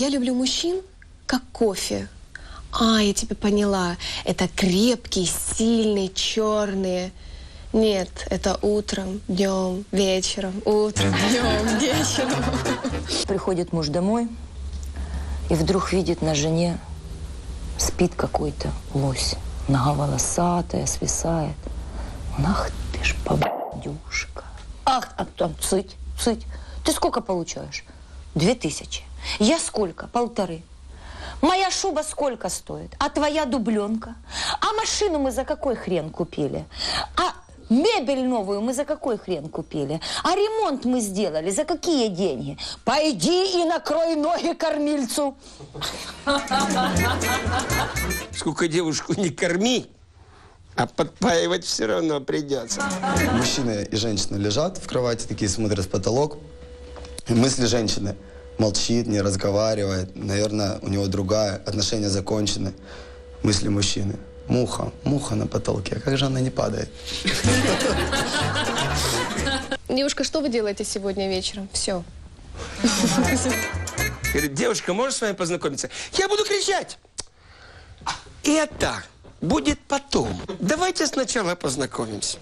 я люблю мужчин, как кофе. А, я тебя поняла. Это крепкие, сильные, черные. Нет, это утром, днем, вечером, утром, днем, вечером. Приходит муж домой и вдруг видит на жене спит какой-то лось. Нога волосатая, свисает. Ах ты ж побдюшка. Ах, а там цыть, цыть. Ты сколько получаешь? Две тысячи. Я сколько? Полторы. Моя шуба сколько стоит? А твоя дубленка? А машину мы за какой хрен купили? А мебель новую мы за какой хрен купили? А ремонт мы сделали за какие деньги? Пойди и накрой ноги кормильцу. Сколько девушку не корми, а подпаивать все равно придется. Мужчина и женщина лежат в кровати, такие смотрят в потолок. И мысли женщины. Молчит, не разговаривает. Наверное, у него другая, отношения закончены. Мысли мужчины. Муха, муха на потолке. Как же она не падает? Девушка, что вы делаете сегодня вечером? Все. Говорит, девушка, можешь с вами познакомиться? Я буду кричать. Это будет потом. Давайте сначала познакомимся.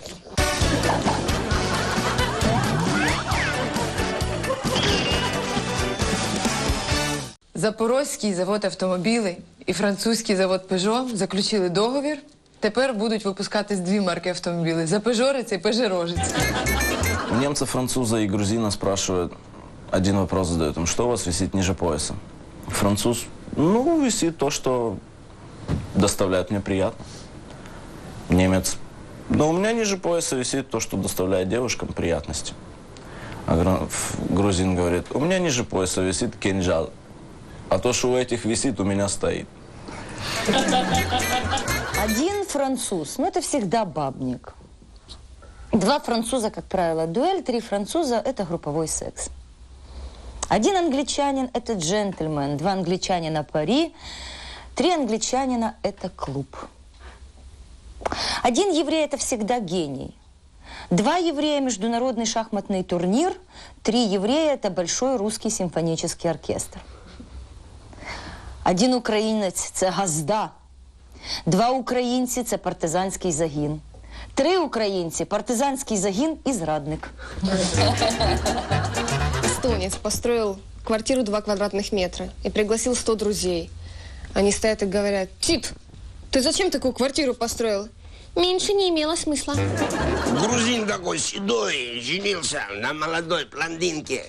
Запорозький завод автомобілей і французький завод Peugeot заключили договір. Тепер будуть випускатись дві марки автомобілів Запежорець і Пежерожець. Немца, француза и грузина спрашивают, один вопрос задают им, что у вас висит ниже пояса? Француз, ну, висит то, что доставляет мне приятно. Немец, ну, у меня ниже пояса висит то, что доставляет девушкам приятности. А гра- ф- грузин говорит, у меня ниже пояса висит кинжал, а то, что у этих висит, у меня стоит. Один француз, ну это всегда бабник. Два француза, как правило, дуэль, три француза – это групповой секс. Один англичанин – это джентльмен, два англичанина – пари, три англичанина – это клуб. Один еврей – это всегда гений. Два еврея – международный шахматный турнир, три еврея – это большой русский симфонический оркестр. Один українець це газда, два українці це партизанський загін. Три українці партизанський загін і зрадник. Эстонец построил квартиру 2 квадратных метра и пригласил 100 друзей. Они стоят и говорят, Тип, ты зачем такую квартиру построил? Меньше не имело смысла. Грузин такой седой, женился на молодой блондинке.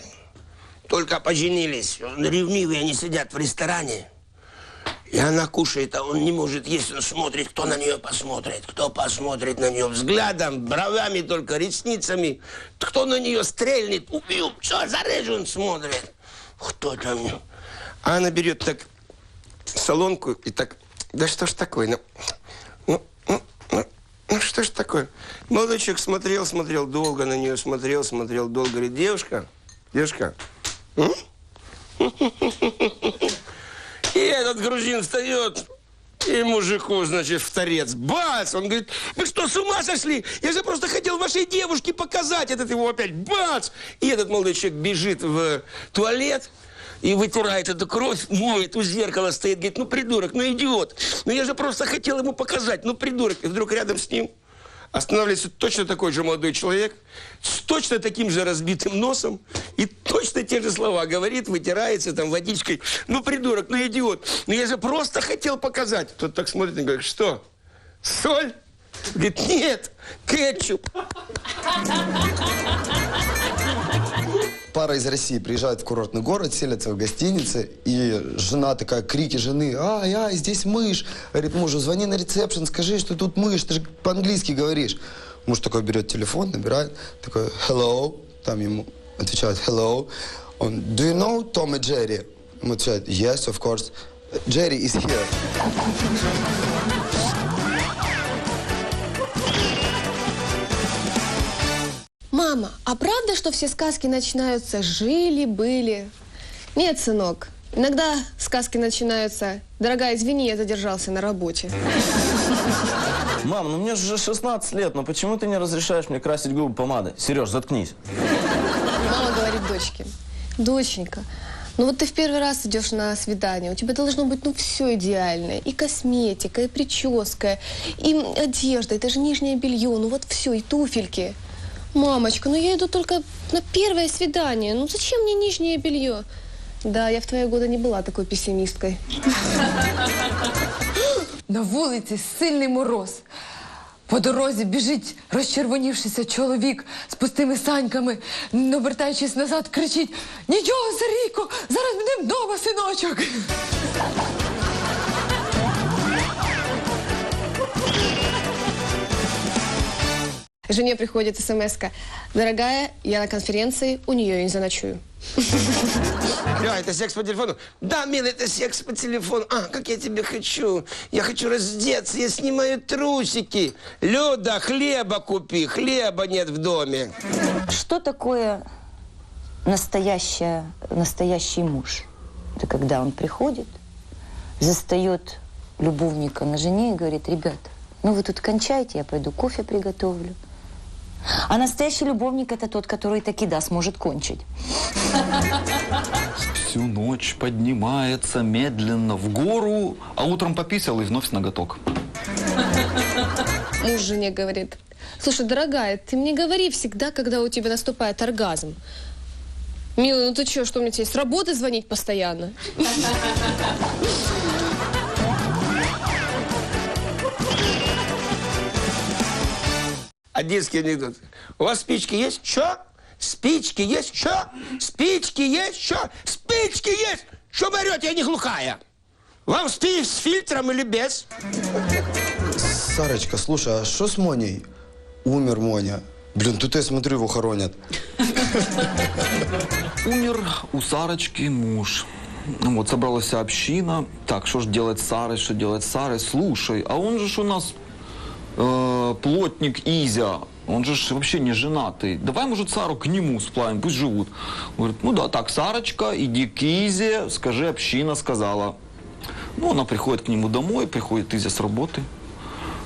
Только поженились. Он ревнивый, они сидят в ресторане. И она кушает, а он не может есть. Он смотрит, кто на нее посмотрит. Кто посмотрит на нее взглядом, бровями только, ресницами. Кто на нее стрельнет, убью. Все, зарежу, он смотрит. Кто там? А она берет так солонку и так, да что ж такое, ну, ну, ну, ну, ну что ж такое? Молодой человек смотрел, смотрел долго на нее, смотрел, смотрел долго. Говорит, девушка, девушка, м? И этот грузин встает, и мужику, значит, в торец. Бац! Он говорит, вы что, с ума сошли? Я же просто хотел вашей девушке показать. Этот его опять бац! И этот молодой человек бежит в туалет, и вытирает эту кровь, моет, у зеркала стоит, говорит, ну, придурок, ну, идиот. Ну, я же просто хотел ему показать, ну, придурок. И вдруг рядом с ним останавливается точно такой же молодой человек, с точно таким же разбитым носом, и точно те же слова говорит, вытирается там водичкой. Ну, придурок, ну, идиот. Ну, я же просто хотел показать. Тот так смотрит и говорит, что, соль? Говорит, нет, кетчуп. Пара из России приезжает в курортный город, селятся в гостинице, и жена такая, крики жены, ай, ай, здесь мышь. Говорит мужу, звони на ресепшн, скажи, что тут мышь, ты же по-английски говоришь. Муж такой берет телефон, набирает, такой, hello, там ему отвечают, hello. Он, do you know Tom и Jerry? Ему отвечает, yes, of course. Jerry is here. Мама, а правда, что все сказки начинаются «жили-были»? Нет, сынок. Иногда сказки начинаются «Дорогая, извини, я задержался на работе». Мам, ну мне же 16 лет, но почему ты не разрешаешь мне красить губы помадой? Сереж, заткнись. Мама говорит дочке, доченька, Ну вот ты в первый раз идешь на свидание, у тебя должно быть ну все идеальное. И косметика, и прическа, и одежда, это же нижнее белье, ну вот все, и туфельки. Мамочка, ну я иду только на первое свидание, ну зачем мне нижнее белье? Да, я в твои годы не была такой пессимисткой. На вулиці сильний мороз. По дорозі біжить розчервонівшися чоловік з пустими саньками, не обертаючись назад, кричить: Нічого, Сарійко, зараз будемо вдома, синочок. Жене приходит смс -ка. Дорогая, я на конференции, у нее не заночую. Ля, это секс по телефону? Да, милый, это секс по телефону. А, как я тебя хочу. Я хочу раздеться, я снимаю трусики. Люда, хлеба купи, хлеба нет в доме. Что такое настоящая, настоящий муж? Это когда он приходит, застает любовника на жене и говорит, ребята, ну вы тут кончайте, я пойду кофе приготовлю. А настоящий любовник это тот, который таки да сможет кончить. Всю ночь поднимается медленно в гору, а утром пописал и вновь с ноготок. Муж жене говорит, слушай, дорогая, ты мне говори всегда, когда у тебя наступает оргазм. Милый, ну ты что, что мне тебе с работы звонить постоянно? Одесский анекдот. У вас спички есть? Что? Спички есть? Что? Спички есть? Что? Спички есть? Что вы орете, я не глухая? Вам спи с фильтром или без? Сарочка, слушай, а что с Моней? Умер Моня. Блин, тут я смотрю, его хоронят. Умер у Сарочки муж. Ну Вот, собралась община. Так, что ж делать с Сарой, что делать с Сарой? Слушай, а он же ж у нас э, плотник Изя. Он же вообще не женатый. Давай, может, Сару к нему сплавим, пусть живут. Говорит, ну да, так, Сарочка, иди к Изе, скажи, община сказала. Ну, она приходит к нему домой, приходит Изя с работы.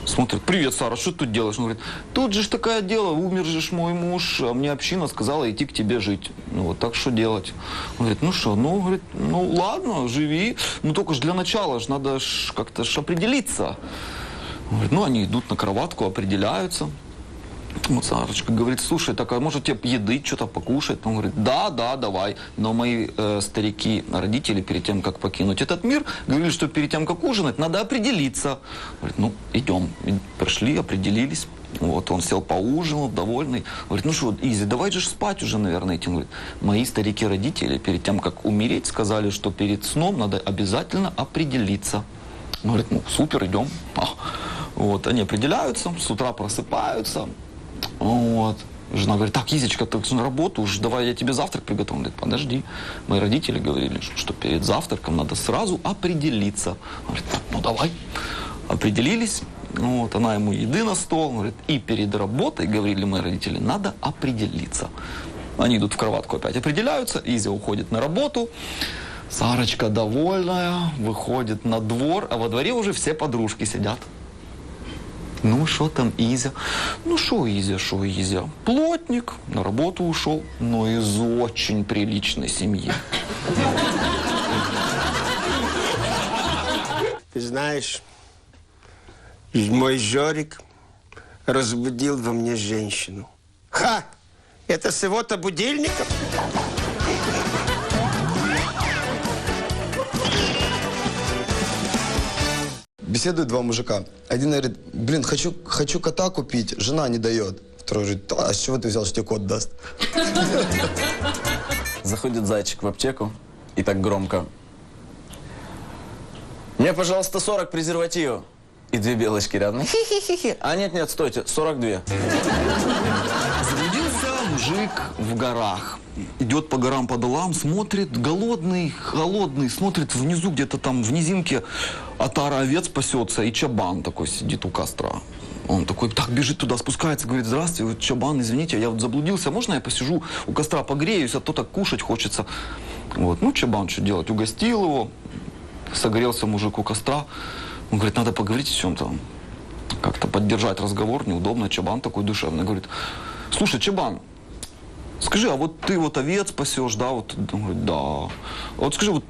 Смотрит, привет, Сара, что ты тут делаешь? Он говорит, тут же ж такое дело, умер же ж мой муж, а мне община сказала идти к тебе жить. Ну вот так что делать? Он говорит, ну что, ну, говорит, ну ладно, живи, ну только ж для начала ж надо ж как-то ж определиться. Говорит, ну они идут на кроватку, определяются. Вот Сарочка говорит, слушай, так а может тебе еды что-то покушать? Он говорит, да, да, давай. Но мои э, старики, родители, перед тем, как покинуть этот мир, говорили, что перед тем, как ужинать, надо определиться. Говорит, ну, идем. И пришли, определились. Вот, он сел, поужинал, довольный. Говорит, ну что, Изи, давай же спать уже, наверное. Он говорит, мои старики-родители перед тем, как умереть, сказали, что перед сном надо обязательно определиться. Он говорит, ну, супер, идем. А, Вот, они определяются, с утра просыпаются. Вот. Жена говорит, так, Изечка, ты на работу, уж давай я тебе завтрак приготовлю. Говорит, подожди. Мои родители говорили, что перед завтраком надо сразу определиться. Он говорит, ну давай. Определились. Ну, вот, она ему еды на стол. Он говорит, и перед работой, говорили мои родители, надо определиться. Они идут в кроватку опять определяются. Изя уходит на работу. Сарочка довольная, выходит на двор, а во дворе уже все подружки сидят. Ну, что там Изя? Ну, что Изя, что Изя? Плотник, на работу ушел, но из очень приличной семьи. Ты знаешь, мой Жорик разбудил во мне женщину. Ха! Это с его-то будильником? Беседуют два мужика. Один говорит, блин, хочу, хочу кота купить, жена не дает. Второй говорит, а с чего ты взял, что тебе кот даст? Заходит зайчик в аптеку и так громко. Мне, пожалуйста, 40 презервативов. И две белочки рядом. Хи-хи-хи-хи. А нет, нет, стойте, 42. Заблудился мужик в горах. Идет по горам, по долам, смотрит, голодный, холодный, смотрит внизу, где-то там в низинке отара овец пасется, и чабан такой сидит у костра. Он такой, так, бежит туда, спускается, говорит, здравствуйте, вот чабан, извините, я вот заблудился, можно я посижу у костра, погреюсь, а то так кушать хочется. Вот, ну, чабан что делать, угостил его, согрелся мужик у костра. Он говорит, надо поговорить о чем-то, как-то поддержать разговор, неудобно. Чабан такой душевный, говорит, слушай, Чабан, Скажи, а вот ты вот овец пасешь, да? Вот, он говорит, да. Вот скажи, вот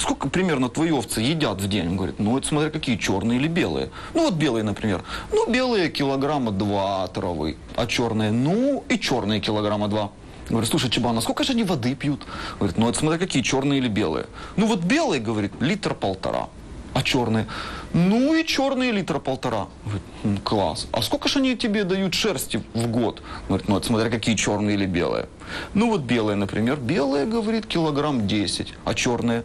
сколько примерно твои овцы едят в день? Он говорит, ну это смотря какие, черные или белые. Ну вот белые, например. Ну белые килограмма два травы, а черные, ну и черные килограмма два. Говорит, слушай, Чебан, а сколько же они воды пьют? Говорит, ну это смотря какие, черные или белые. Ну вот белые, говорит, литр полтора. А черные? Ну и черные литра полтора. Говорит, «М, класс. А сколько же они тебе дают шерсти в год? Говорит, ну это смотря какие черные или белые. Ну вот белые, например. Белые, говорит, килограмм 10. А черные?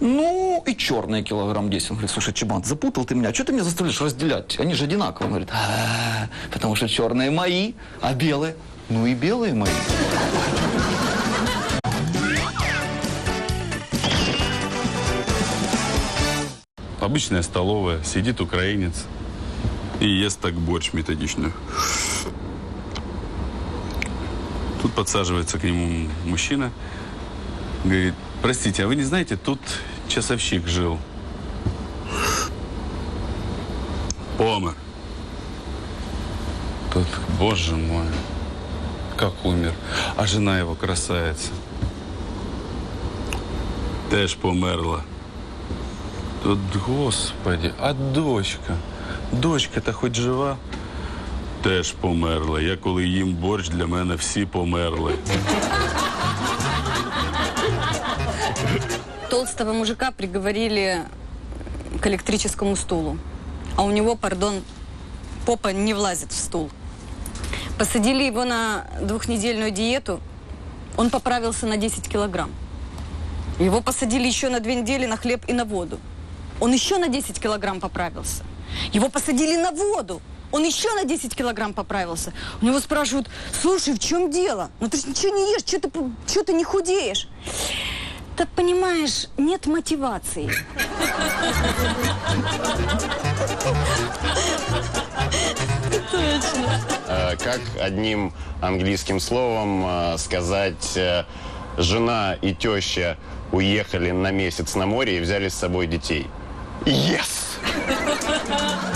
Ну и черные килограмм 10. Он говорит, слушай, Чебан, запутал ты меня. Что ты меня заставляешь разделять? Они же одинаковые. Он говорит, «А, потому что черные мои, а белые? Ну и белые мои. Обычная столовая, сидит украинец и ест так борщ методично. Тут подсаживается к нему мужчина, говорит, простите, а вы не знаете, тут часовщик жил. Помер. Тут, боже мой, как умер. А жена его красавица. Теж померла. Тут, господи, а дочка? Дочка-то хоч жива? Теж померла. Я коли їм борщ, для мене всі померли. Толстого мужика приговорили к электрическому стулу. А у него, пардон, попа не влазит в стул. Посадили его на двухнедельную диету. Он поправился на 10 килограмм. Его посадили еще на две недели на хлеб и на воду. Он еще на 10 килограмм поправился. Его посадили на воду. Он еще на 10 килограмм поправился. У него спрашивают, слушай, в чем дело? Ну ты же ничего не ешь, что ты, чё ты не худеешь? Так понимаешь, нет мотивации. Э, Как одним английским словом э, сказать, э, жена и теща уехали на месяц на море и взяли с собой детей? Yes!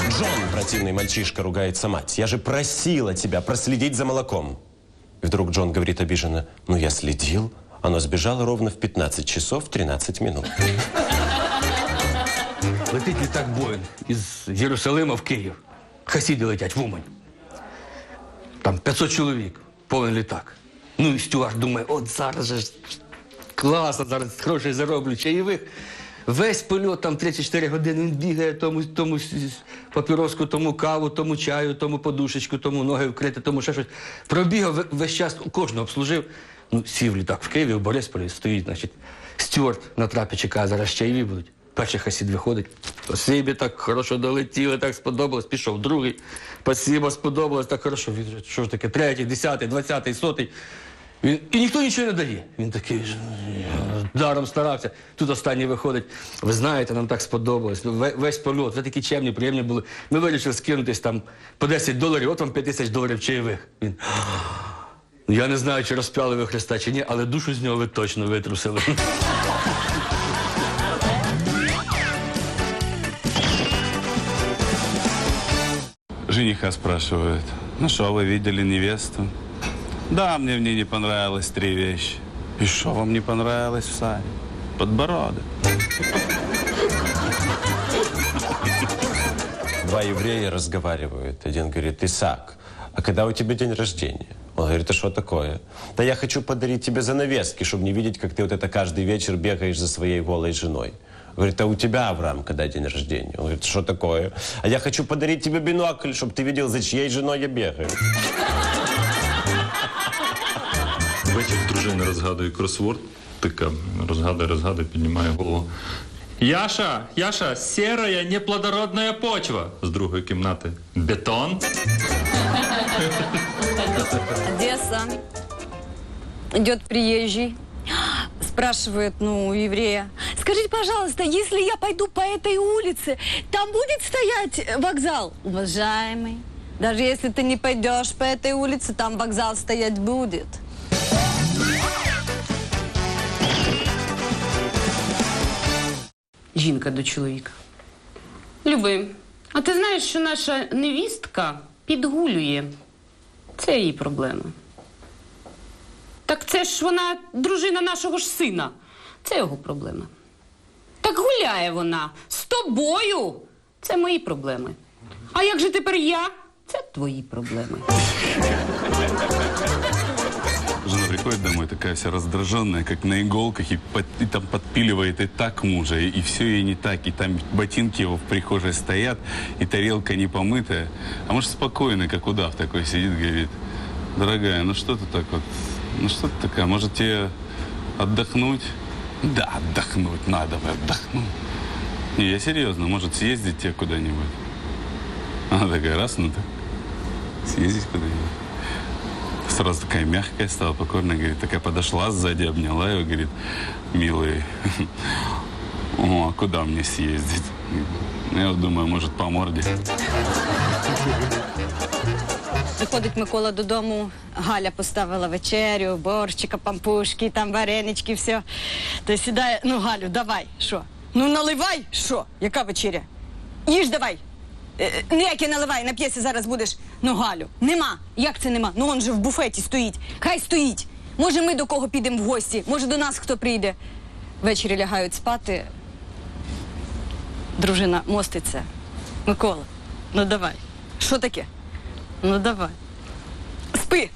Джон, противный мальчишка, ругается мать. Я же просила тебя проследить за молоком. И вдруг Джон говорит обиженно, ну я следил. Оно сбежало ровно в 15 часов 13 минут. Летить літак Боїнг із Єрусалима в Київ. Хасіди летять в Умань. Там 500 чоловік, повний літак. Ну і Стюарт думає, от зараз же ж класно, зараз гроші зароблю, чаєвих. Весь польот, там 34 години, він бігає, тому, тому папіроску, тому каву, тому чаю, тому подушечку, тому ноги вкрити, тому ще щось. Пробігав весь час, кожного обслужив. Ну, сів літак в Києві, в Борисполі, стоїть, значить, Стюарт на трапі чекає, зараз чаєві будуть. Перший хасід виходить. Спасибі, так хорошо долетіли, так сподобалось. Пішов другий. Спасибо, сподобалось, так хорошо. Що ж таке, третій, десятий, двадцятий, сотий. Він, і ніхто нічого не дає. Він такий даром старався. Тут останній виходить. Ви знаєте, нам так сподобалось. Ну, Весь польот, ви такі чемні, приємні були. Ми вирішили скинутись там по 10 доларів, от вам 5 тисяч доларів чаєвих. Він. «Ну, Я не знаю, чи розп'яли ви Христа, чи ні, але душу з нього ви точно витрусили. Жениха спрашивают, ну что, вы видели невесту? Да, мне в ней не понравилось три вещи. И что вам не понравилось в Сане? Подбородок. Два еврея разговаривают. Один говорит, Исаак, а когда у тебя день рождения? Он говорит, а что такое? Да я хочу подарить тебе занавески, чтобы не видеть, как ты вот это каждый вечер бегаешь за своей голой женой. Говорит, а у тебя, Авраам, когда день рождения? Он говорит, что такое? А я хочу подарить тебе бинокль, чтобы ты видел, за чьей женой я бегаю. Вечір дружина розгадує кросворд, така розгадує, розгадує, піднімає голову. Яша, Яша, серая неплодородная почва. З другої кімнати. Бетон. Одесса. Идет приезжий. Спрашивает, ну, у еврея. Скажите, пожалуйста, если я пойду по этой улице, там будет стоять вокзал? Уважаемый, даже если ты не пойдешь по этой улице, там вокзал стоять будет. Жінка до чоловіка. Любий, а ти знаєш, що наша невістка підгулює? Це її проблема. Так це ж вона дружина нашого ж сина. Це його проблема. Так гуляє вона з тобою. Це мої проблеми. А як же тепер я? Це твої проблеми. Приходит домой, такая вся раздраженная, как на иголках, и, под- и там подпиливает и так мужа, и, и все ей не так, и там ботинки его в прихожей стоят, и тарелка не помытая. А муж спокойный, как удав такой сидит, говорит, дорогая, ну что ты так вот, ну что ты такая, может тебе отдохнуть? Да, отдохнуть, надо бы отдохнуть. Не, я серьезно, может съездить тебе куда-нибудь? Она такая, раз, ну так, съездить куда-нибудь Сразу такая мягкая стала, покорная, говорит, такая подошла сзади, обняла его, говорит, милый, о, а куда мне съездить? Ну, Я вот думаю, может, по морде. Приходить Микола додому, Галя поставила вечерю, борщика, пампушки, там варенички, все. То сідає, ну Галю, давай, що? Ну наливай, що? Яка вечеря? Їж давай. Е, ніяке наливай, нап'єся зараз будеш. Ну, Галю, нема. Як це нема? Ну он же в буфеті стоїть. Хай стоїть. Може, ми до кого підемо в гості, може до нас хто прийде. Ввечері лягають спати. Дружина моститься. Микола, ну давай. Що таке? Ну давай. Спи.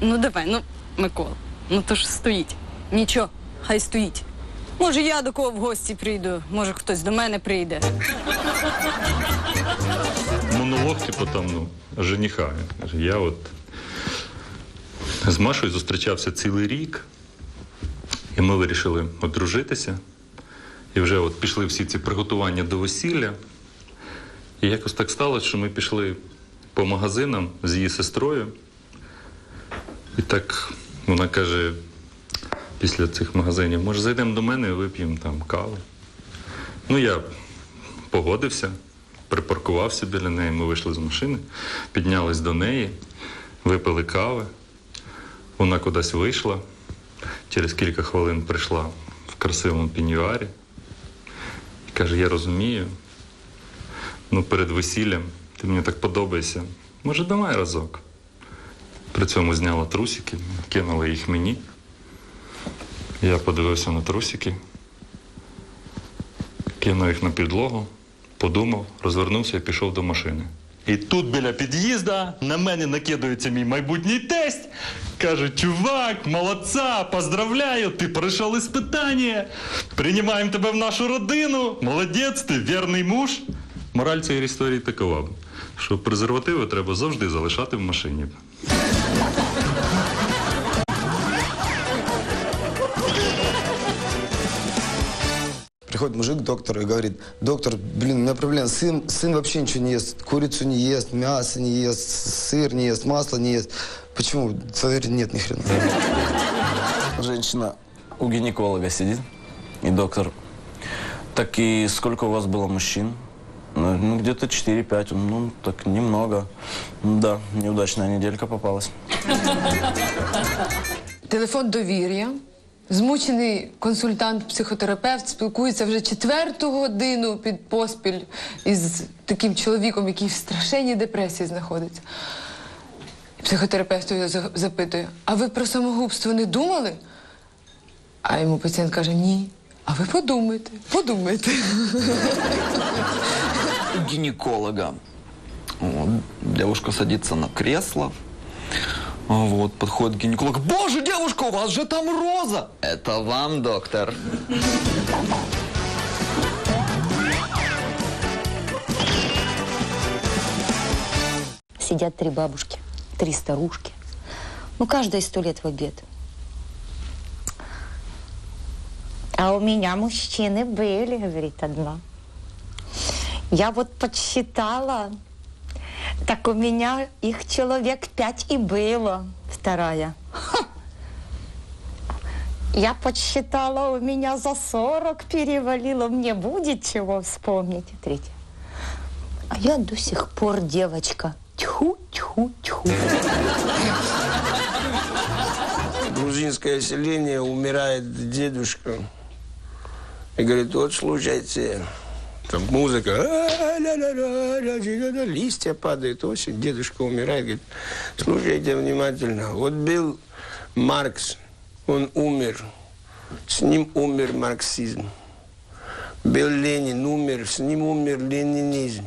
Ну давай, ну, Микола. Ну то ж стоїть. Нічого, хай стоїть. Може, я до кого в гості прийду, може хтось до мене прийде. Монолог, типу там, ну, жениха. Я от з Машою зустрічався цілий рік, і ми вирішили одружитися. І вже от пішли всі ці приготування до весілля. І якось так сталося, що ми пішли по магазинам з її сестрою. І так вона каже, після цих магазинів, може, зайдемо до мене і вип'ємо там каву. Ну, я погодився, припаркувався біля неї, ми вийшли з машини, піднялись до неї, випили кави. Вона кудись вийшла. Через кілька хвилин прийшла в красивому пінюарі. І каже, я розумію. Ну, перед весіллям ти мені так подобаєшся. Може, давай разок. При цьому зняла трусики, кинула їх мені. Я подивився на трусики, кинув їх на підлогу, подумав, розвернувся і пішов до машини. І тут біля під'їзда на мене накидується мій майбутній тесть. Каже, чувак, молодця, поздравляю, ти пройшов іспитання. Приймаємо тебе в нашу родину. Молодець, ти вірний муж. Мораль цієї історії такова, що презервативи треба завжди залишати в машині. Приходит мужик к доктору и говорит, доктор, блин, у меня проблема, сын, сын вообще ничего не ест, курицу не ест, мясо не ест, сыр не ест, масло не ест. Почему? Говорит, нет, ни хрена. Женщина у гинеколога сидит, и доктор, так и сколько у вас было мужчин? Ну, ну, где-то 4-5, ну, так немного. Да, неудачная неделька попалась. Телефон довір'я. Змучений консультант-психотерапевт спілкується вже четверту годину під поспіль із таким чоловіком, який в страшенній депресії знаходиться. Психотерапевт його запитує: а ви про самогубство не думали? А йому пацієнт каже: ні. А ви подумайте, подумайте. У гинеколога. Вот, садится на кресло. Вот, подходит гинеколог. Боже, девушка, у вас же там роза! Это вам, доктор. Сидят три бабушки, три старушки. Ну, каждая сто лет в обед. А у меня мужчины были, говорит одна. Я вот подсчитала, так у меня их человек пять и было. Вторая. «Ха! Я подсчитала, у меня за сорок перевалило, мне будет чего вспомнить. Третья. А я до сих пор девочка. Тьху, тьху, тьху. грузинское селение умирает дедушка. И говорит, вот слушайте, там музыка, листья падают, осень, дедушка умирает, говорит, слушайте внимательно. Вот был Маркс, Он умер. С ним умер марксизм. Был Ленин, умер, с ним умер ленинизм.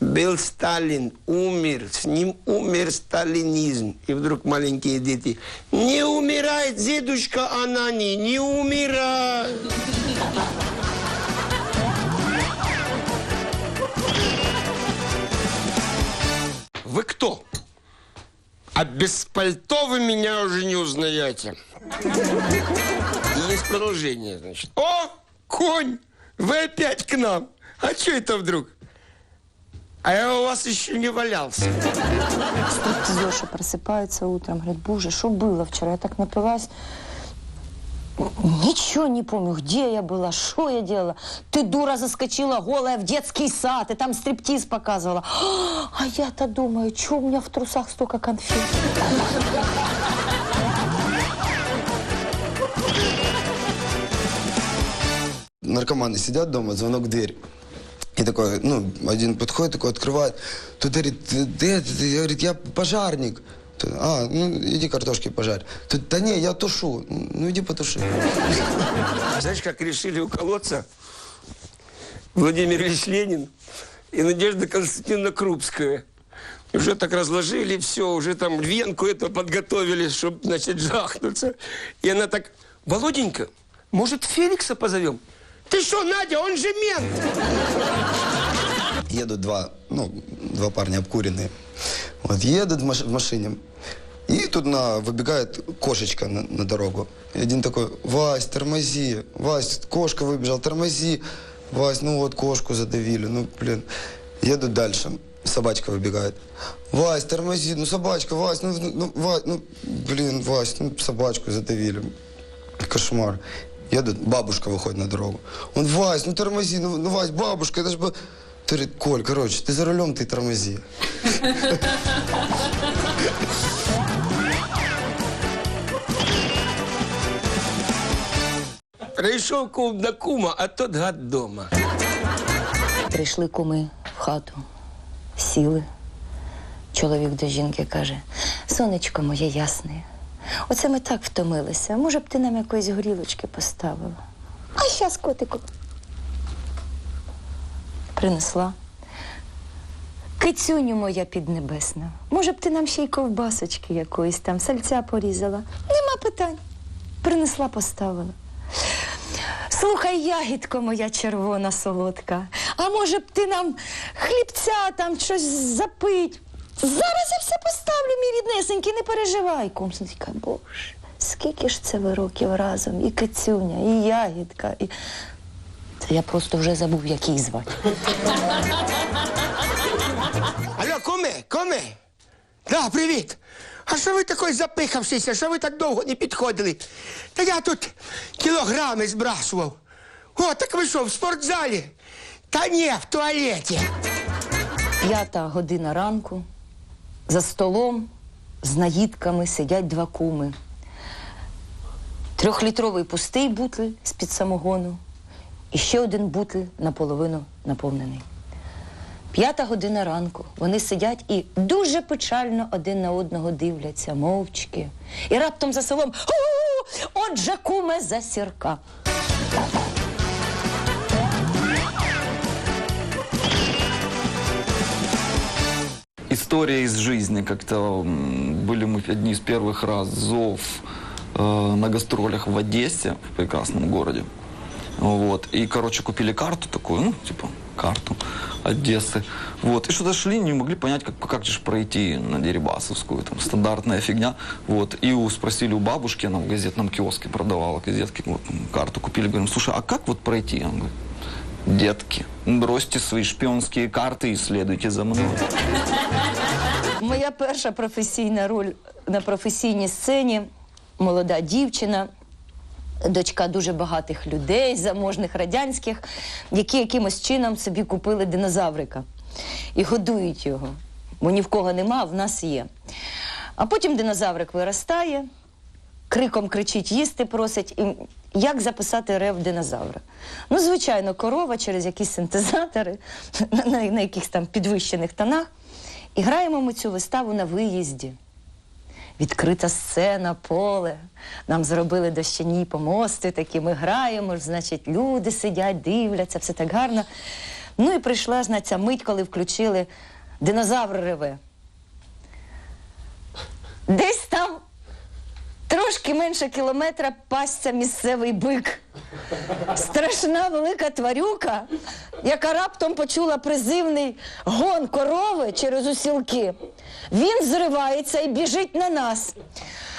Был Сталин, умер, с ним умер сталинизм. И вдруг маленькие дети, не умирает дедушка Анани, не умирает. Вы кто? А без пальто вы меня уже не узнаете. Есть продолжение, значит. О, конь, вы опять к нам. А что это вдруг? А я у вас еще не валялся. Стриптизерша просыпается утром, говорит, боже, что было вчера? Я так напилась. Ничего не помню, где я была, что я делала. Ты, дура, заскочила голая в детский сад, и там стриптиз показывала. А я-то думаю, что у меня в трусах столько конфет? Наркоманы сидят дома, звонок в дверь. И такой, ну, один подходит, такой открывает. Тут говорит, ты, ты, ты, говорит, я пожарник. А, ну, иди картошки пожарь. Тут, да не, я тушу. Ну, иди потуши. Знаешь, как решили уколоться? Владимир Ильич Ленин и Надежда Константиновна Крупская. Уже так разложили все, уже там венку это подготовили, чтобы, значит, жахнуться. И она так, Володенька, может, Феликса позовем? Ты что, Надя, он же мент! Едут два, ну, два парня обкуренные. Вот едут в, маш- в машине. И тут на, выбегает кошечка на, на дорогу. И один такой, Вась, тормози. Вась, кошка выбежал, тормози. Вась, ну вот кошку задавили. Ну, блин. Едут дальше. Собачка выбегает. Вась, тормози. Ну, собачка, Вась, ну, ну, ну, Вась, ну, блин, Вась, ну, собачку задавили. Кошмар. Едут, бабушка выходит на дорогу. Он, Вась, ну тормози, ну, ну Вась, бабушка, это же... бы-» Ты говорит, Коль, короче, ты за рулем, ты тормози. Прийшов кум до кума, а тот гад дома. Прийшли куми в хату, сіли. Чоловік до жінки каже: сонечко моє ясне, оце ми так втомилися. Може б ти нам якоїсь горілочки поставила? А щас, котику. Принесла. Кицюню моя піднебесна. Може б ти нам ще й ковбасочки якоїсь там, сальця порізала. Нема питань. Принесла, поставила. Слухай, ягідко моя червона солодка. А може б ти нам хлібця там щось запить? Зараз я все поставлю, мій ріднесенький, не переживай. Кумсенька, боже, скільки ж це ви років разом? І кицюня, і ягідка, і. Це я просто вже забув, як її звати. Алло, куме, куме. Да, привіт. А що ви такий запихавшийся? Що ви так довго не підходили? Та я тут кілограми збрасував. О, так ви що, в спортзалі? Та ні, в туалеті. П'ята година ранку. За столом з наїдками сидять два куми. Трьохлітровий пустий бутиль з-під самогону і ще один бутиль наполовину наповнений. П'ята година ранку. Вони сидять і дуже печально один на одного дивляться, мовчки. І раптом за селом «Гу! Отже, куме за сірка. История из жизни. Как-то м, были мы одни из первых разов э, на гастролях в Одессе, в прекрасном городе. Вот. И, короче, купили карту такую, ну, типа, карту Одессы. Вот. И что-то шли, не могли понять, как, как же ж пройти на Дерибасовскую. Там стандартная фигня. Вот. И у, спросили у бабушки, она в газетном киоске продавала газетки, вот, м, карту купили. Говорим, слушай, а как вот пройти? Он говорит, детки, бросьте свои шпионские карты и следуйте за мной. Моя перша професійна роль на професійній сцені молода дівчина, Дочка дуже багатих людей, заможних радянських, які якимось чином собі купили динозаврика і годують його. Бо ні в кого нема, а в нас є. А потім динозаврик виростає, криком кричить, їсти просить. І як записати рев динозавра? Ну, звичайно, корова через якісь синтезатори на, на, на якихось там підвищених тонах. І граємо ми цю виставу на виїзді. Відкрита сцена, поле. Нам зробили дощані помости, такі ми граємо, значить, люди сидять, дивляться, все так гарно. Ну і прийшла ж на ця мить, коли включили динозавр реве. Десь там трошки менше кілометра пасться місцевий бик. Страшна велика тварюка, яка раптом почула призивний гон корови через усілки. Він зривається і біжить на нас.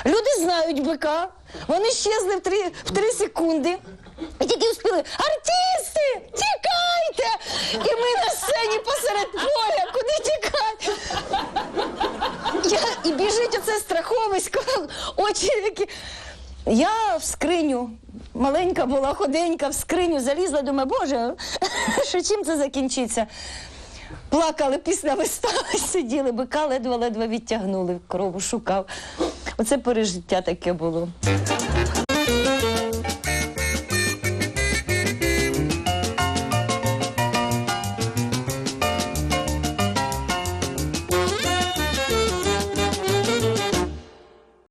Люди знають бика, вони щезли в три, в три секунди. І тільки успіли артисти, тікайте! І ми на сцені посеред поля, куди тікати? Я, і біжить оце страховисько, очі які. Я в скриню, маленька була, ходенька, в скриню залізла, думаю, боже, що чим це закінчиться? Плакали після вистави, сиділи, бика ледве-ледве відтягнули, корову шукав. Оце пережиття таке було.